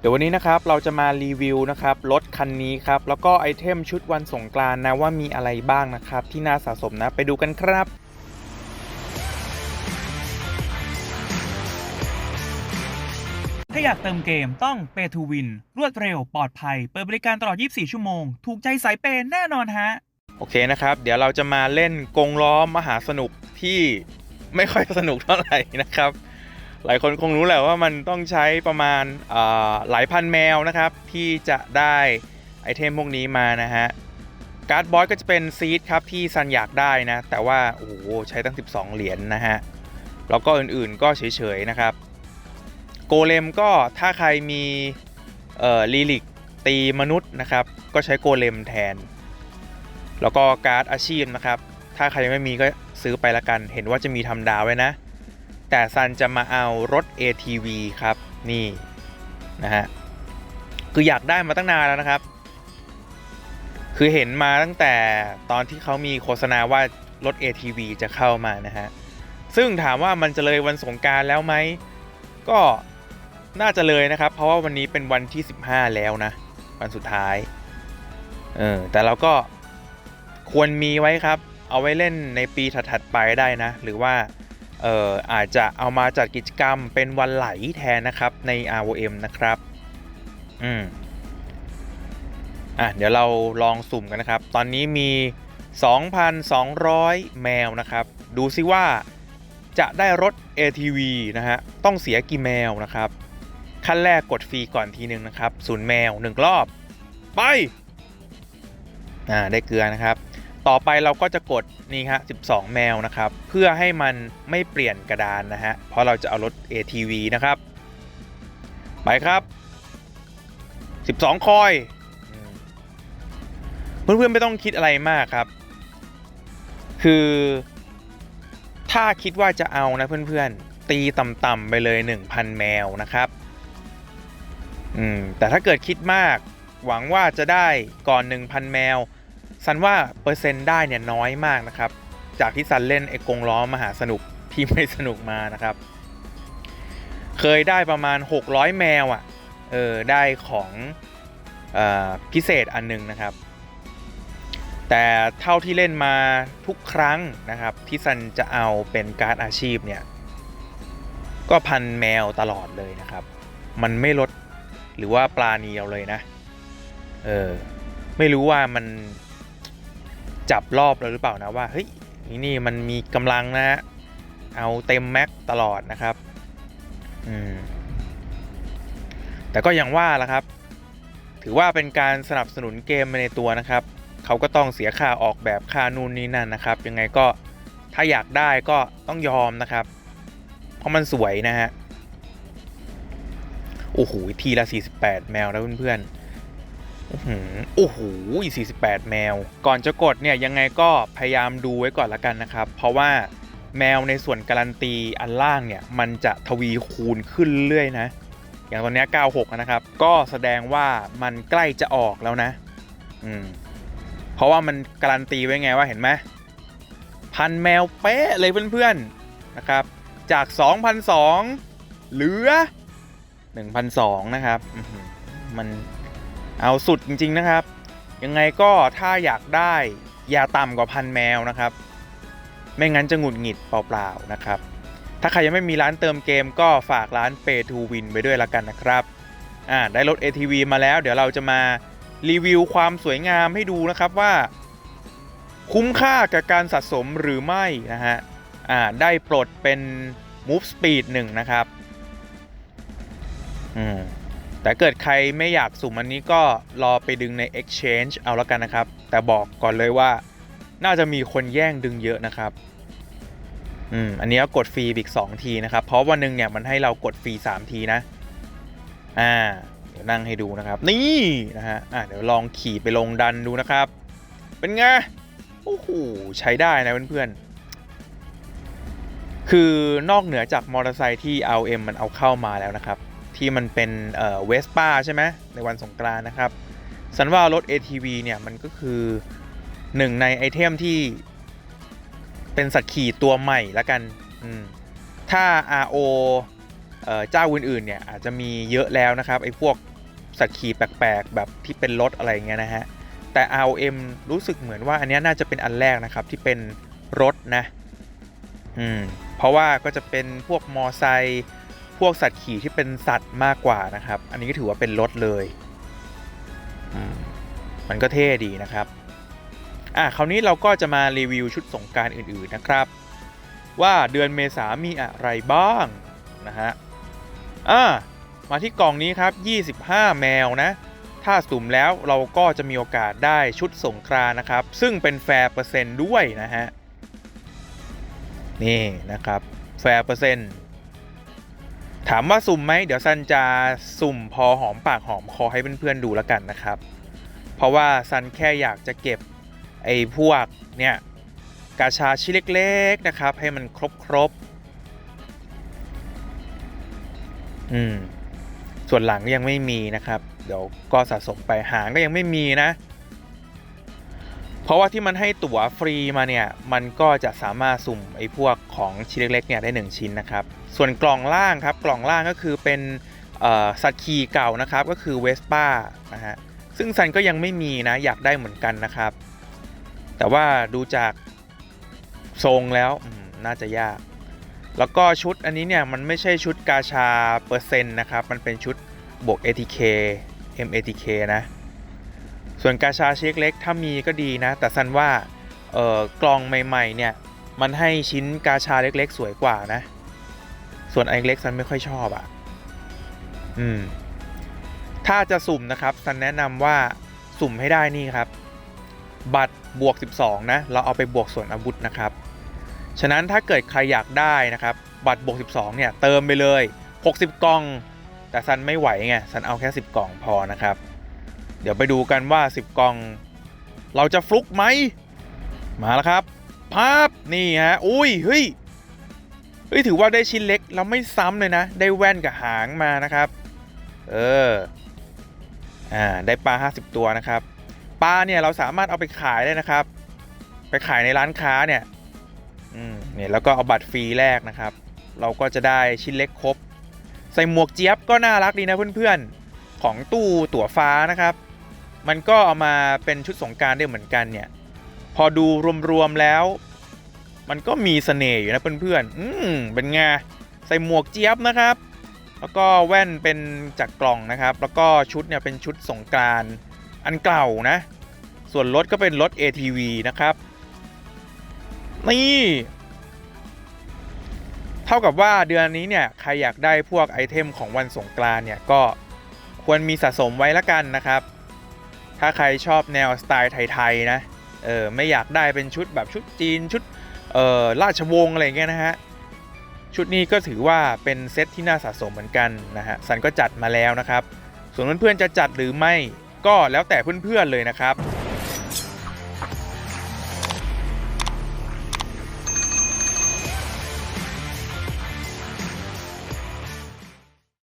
เดี๋ยววันนี้นะครับเราจะมารีวิวนะครับรถคันนี้ครับแล้วก็ไอเทมชุดวันสงกรานต์นะว่ามีอะไรบ้างนะครับที่น่าสะสมนะไปดูกันครับถ้าอยากเติมเกมต้อง Pay to Win รวดเร็วปลอดภัย เปิดบริการตลอด 24 ชั่วโมง ถูกใจสายเปย์แน่นอนฮะ โอเคนะครับ เดี๋ยวเราจะมาเล่นกงล้อมหาสนุกที่ไม่ค่อยสนุกเท่าไหร่นะครับ หลายคนคงรู้แหละว่ามันต้องใช้ประมาณาหลายพันแมวนะครับ ที่จะได้ไอเทมพวกนี้มานะฮะการ์ดบอยก็จะเป็นซีดครับที่ซันอยากได้นะ แต่ว่าโอ้โหใช้ตั้ง 12 เหรียญนนะฮะแล้วก็อื่นๆก็เฉยๆนะครับ โกเลมก็ถ้าใครมีเอ่อลีลิกตีมนุษย์นะครับ ก็ใช้โกเลมแทน แล้วก็การ์ดอาชีพนะครับ ถ้าใครยังไม่มีก็ซื้อไปละกัน เห็นว่าจะมีทำดาวไว้นะ แต่ซันจะมาเอารถ ATV ครับนี่นะฮะคืออยากได้มาตั้งนานแล้วนะครับ คือเห็นมาตั้งแต่ตอนที่เขามีโฆษณาว่ารถ ATV จะเข้ามานะฮะซึ่งถามว่ามันจะเลยวันสงการแล้วไหมก็น่าจะเลยนะครับ เพราะว่าวันนี้เป็นวันที่ 15 แล้วนะ วันสุดท้ายเออแต่เราก็ควรมีไว้ครับ เอาไว้เล่นในปีถัดๆไปได้นะ หรือว่า เอ่ออาจจะเอามาจัดกิจกรรมเป็นวันไหลแทนนะครับใน ROM นะครับ อืมอะเดี๋ยวเราลองสุ่มกันนะครับ ตอนนี้มี 2,200 แมวนะครับ ดูซิว่าจะได้รถ ATV นะฮะ ต้องเสียกี่แมวนะครับ ขั้นแรกกดฟรีก่อนทีหนึ่งนะครับ ศูนย์แมว 1 รอบ ไป อ่า ได้เกลือนะครับ ต่อไปเราก็จะกดนี่ฮะ 12 แมวนะครับ เพื่อให้มันไม่เปลี่ยนกระดานนะฮะ เพราะเราจะเอารถ ATV นะครับ ไปครับ 12 คอยอืมเพื่อนๆไม่ต้องคิดอะไรมากครับ คือถ้าคิดว่าจะเอานะเพื่อนๆ ตีต่ำๆไปเลย 1,000 แมวนะครับอืมแต่ถ้าเกิดคิดมากหวังว่าจะได้ก่อน 1,000 แมว ซันว่าเปอร์เซ็นต์ได้เนี่ยน้อยมากนะครับ จากที่ซันเล่นไอ้กงล้อมหาสนุกที่ไม่สนุกมานะครับ เคยได้ประมาณ 600 แมวอะ่ะเออได้ของออพิเศษอันหนึงนะครับ แต่เท่าที่เล่นมาทุกครั้งนะครับ ที่ซันจะเอาเป็นการ์ดอาชีพเนี่ย ก็พันแมวตลอดเลยนะครับ มันไม่ลดหรือว่าปลาเนียวเลยนะ เออ ไม่รู้ว่ามัน จับรอบเราหรือเปล่านะว่าเฮ้ยนี่นี่มันมีกำลังนะฮะเอาเต็มแม็กตลอดนะครับอืมแต่ก็ยังว่าละครับ ถือว่าเป็นการสนับสนุนเกมไปในตัวนะครับเขาก็ต้องเสียค่าออกแบบค่านู่นนี่นั่นนะครับ ยังไงก็ถ้าอยากได้ก็ต้องยอมนะครับ เพราะมันสวยนะฮะโอ้โหทีละ 48 แมวนะเพื่อนๆ โอ้โห48 แมว ก่อนจะกดเนี่ยยังไงก็พยายามดูไว้ก่อนละกันนะครับ เพราะว่าแมวในส่วนการันตีอันล่างเนี่ย มันจะทวีคูณขึ้นเรื่อยนะ อย่างตอนนี้ 96 นะครับ ก็แสดงว่ามันใกล้จะออกแล้วนะ อืม เพราะว่ามันการันตีไว้ไงว่าเห็นไหมพันแมวเป๊ะเลยเพื่อนๆนะครับ จาก 2,002เหลือ 1,002นะครับ มัน เอาสุดจริงๆนะครับ ยังไงก็ถ้าอยากได้อย่าต่ำกว่าพันแมวนะครับ ไม่งั้นจะหงุดหงิดเปล่าๆนะครับ ถ้าใครยังไม่มีร้านเติมเกมก็ฝากร้าน Pay to Win ไปด้วยละกันนะครับอ่าได้รถ ATV มาแล้ว เดี๋ยวเราจะมารีวิวความสวยงามให้ดูนะครับว่า คุ้มค่ากับการสะสมหรือไม่นะฮะอ่าได้ปลดเป็น Move Speed 1 นะครับ อืม แต่เกิดใครไม่อยากสุ่มอันนี้ก็รอไปดึงใน Exchange เอาแล้วกันนะครับ แต่บอกก่อนเลยว่า น่าจะมีคนแย่งดึงเยอะนะครับ อืม อันนี้ก็กดฟรีอีก 2 ทีนะครับ เพราะวันหนึ่งเนี่ยมันให้เรากดฟรี 3 ทีนะ อ่า เดี๋ยวนั่งให้ดูนะครับ นี่นะฮะ อ่าเดี๋ยวลองขี่ไปลงดันดูนะครับ เป็นไง โอ้โห ใช้ได้นะเพื่อนๆ คือนอกเหนือจากมอเตอร์ไซค์ที่ LM มันเอาเข้ามาแล้วนะครับ ที่มันเป็นเวสป้าใช่ไหมในวันสงกรานนะครับสันว่ารถ ATV เนี่ยมันก็คือหนึ่งในไอเทมที่เป็นสัตว์ขี่ตัวใหม่ละกันถ้า RO เอ่อเจ้าอื่นๆเนี่ยอาจจะมีเยอะแล้วนะครับไอ้พวกสัตว์ขี่แปลกๆแบบที่เป็นรถอะไรเงี้ยนะฮะแต่ ROM รู้สึกเหมือนว่าอันนี้น่าจะเป็นอันแรกนะครับที่เป็นรถนะอืมเพราะว่าก็จะเป็นพวกมอไซค์ พวกสัตว์ขี่ที่เป็นสัตว์มากกว่านะครับ อันนี้ก็ถือว่าเป็นรถเลยมันก็เท่ดีนะครับ อะคราวนี้เราก็จะมารีวิวชุดสงการอื่นๆนะครับ ว่าเดือนเมษามีอะไรบ้างนะฮะอ่ามาที่กล่องนี้ครับ 25 แมวนะ ถ้าสุ่มแล้วเราก็จะมีโอกาสได้ชุดสงกรานนะครับ ซึ่งเป็นแฟร์เปอร์เซนต์ด้วยนะฮะ นี่นะครับ แฟร์เปอร์เซนต์ ถามว่าสุ่มไหมเดี๋ยวซันจะสุ่มพอหอมปากหอมคอให้เพื่อนๆดูแล้วกันนะครับ เพราะว่าซันแค่อยากจะเก็บไอ้พวกเนี่ยกาชาชิ้นเล็กๆนะครับ ให้มันครบๆอืมส่วนหลังยังไม่มีนะครับ เดี๋ยวก็สะสมไปหางก็ยังไม่มีนะ เพราะว่าที่มันให้ตั๋วฟรีมาเนี่ย มันก็จะสามารถสุ่มไอ้พวกของชิ้นเล็กๆเนี่ยได้ 1 ชิ้นนะครับ ส่วนกล่องล่างครับ กล่องล่างก็คือเป็นสัตว์ขี่เก่านะครับ ก็คือเวสป้านะฮะ ซึ่งซันก็ยังไม่มีนะ อยากได้เหมือนกันนะครับ แต่ว่าดูจากทรงแล้วน่าจะยาก แล้วก็ชุดอันนี้เนี่ยมันไม่ใช่ชุดกาชาเปอร์เซ็นต์นะครับ มันเป็นชุดบวก ATK MATK นะ ส่วนกาชาเช็คเล็กถ้ามีก็ดีนะ แต่ซันว่าเออกล่องใหม่ๆเนี่ยมันให้ชิ้นกาชาเล็กๆ สวยกว่านะ ส่วนไอเล็กซันไม่ค่อยชอบอะ่ะ อืม ถ้าจะสุ่มนะครับซันแนะนำว่าสุ่มให้ได้นี่ครับ บัตรบวก 12 นะ เราเอาไปบวกส่วนอาวุธนะครับ ฉะนั้นถ้าเกิดใครอยากได้นะครับ บัตรบวก 12 เนี่ยเติมไปเลย 60 กล่อง แต่ซันไม่ไหวไงซันเอาแค่ 10 กล่องพอนะครับ เดี๋ยวไปดูกันว่า 10 กล่อง เราจะฟลุกไหม มาแล้วครับภาพนี่ฮะ อุ้ย เฮ้ย เฮ้ย ถือว่าได้ชิ้นเล็ก เราไม่ซ้ำเลยนะ ได้แว่นกับหางมานะครับ เออ อ่า ได้ปลา 50 ตัวนะครับ ปลาเนี่ยเราสามารถเอาไปขายได้นะครับ ไปขายในร้านค้าเนี่ย อืม เนี่ยแล้วก็เอาบัตรฟรีแรกนะครับ เราก็จะได้ชิ้นเล็กครบ ใส่หมวกเจี๊ยบก็น่ารักดีนะเพื่อนๆ ของตู้ตั๋วฟ้านะครับ มันก็เอามาเป็นชุดสงการได้เหมือนกันเนี่ย พอดูรวมๆแล้ว มันก็มีเสน่ห์อยู่นะเพื่อนๆ อืมเป็นไงใส่หมวกเจี๊ยบนะครับ แล้วก็แว่นเป็นจากกล่องนะครับ แล้วก็ชุดเนี่ยเป็นชุดสงการอันเก่านะ ส่วนรถก็เป็นรถ ATV นะครับ นี่เท่ากับว่าเดือนนี้เนี่ยใครอยากได้พวกไอเทมของวันสงกรานเนี่ยก็ควรมีสะสมไว้ละกันนะครับ ถ้าใครชอบแนวสไตล์ไทยๆนะเออไม่อยากได้เป็นชุดแบบชุดจีนชุดเอ่อราชวงศ์อะไรเงี้ยนะฮะชุดนี้ก็ถือว่าเป็นเซตที่น่าสะสมเหมือนกันนะฮะสันก็จัดมาแล้วนะครับ ส่วนเพื่อนๆจะจัดหรือไม่ก็แล้วแต่เพื่อนๆเลยนะครับ